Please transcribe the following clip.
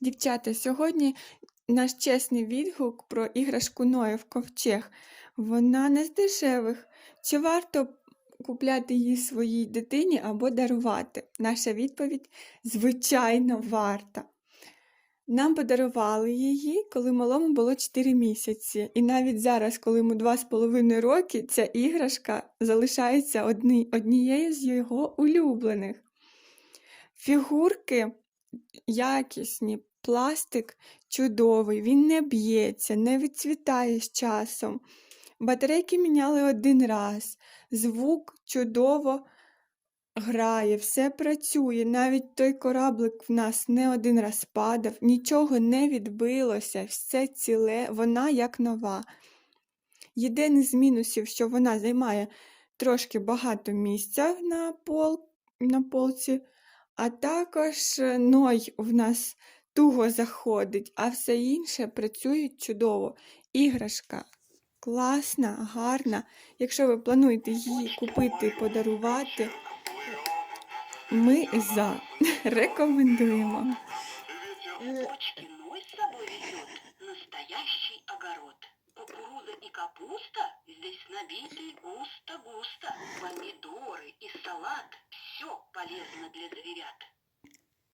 Дівчата, сьогодні наш чесний відгук про іграшку Ноєв ковчег. Вона не з дешевих. Чи варто купляти її своїй дитині або дарувати? Наша відповідь звичайно варта. Нам подарували її, коли малому було 4 місяці. І навіть зараз, коли йому 2,5 роки, ця іграшка залишається одні, однією з його улюблених. Фігурки якісні, пластик чудовий, він не б'ється, не відцвітає з часом. Батарейки міняли один раз, звук чудово грає, все працює. Навіть той кораблик в нас не один раз падав, нічого не відбилося, все ціле, вона як нова. Єдиний з мінусів, що вона займає трошки багато місця на, пол, на полці, а також е, ной в нас туго заходить, а все інше працює чудово. Іграшка класна, гарна. Якщо ви плануєте її купити, подарувати, ми за рекомендуємо. И капуста здесь набиты густо-густо. Помидоры и салат – полезно для зверят.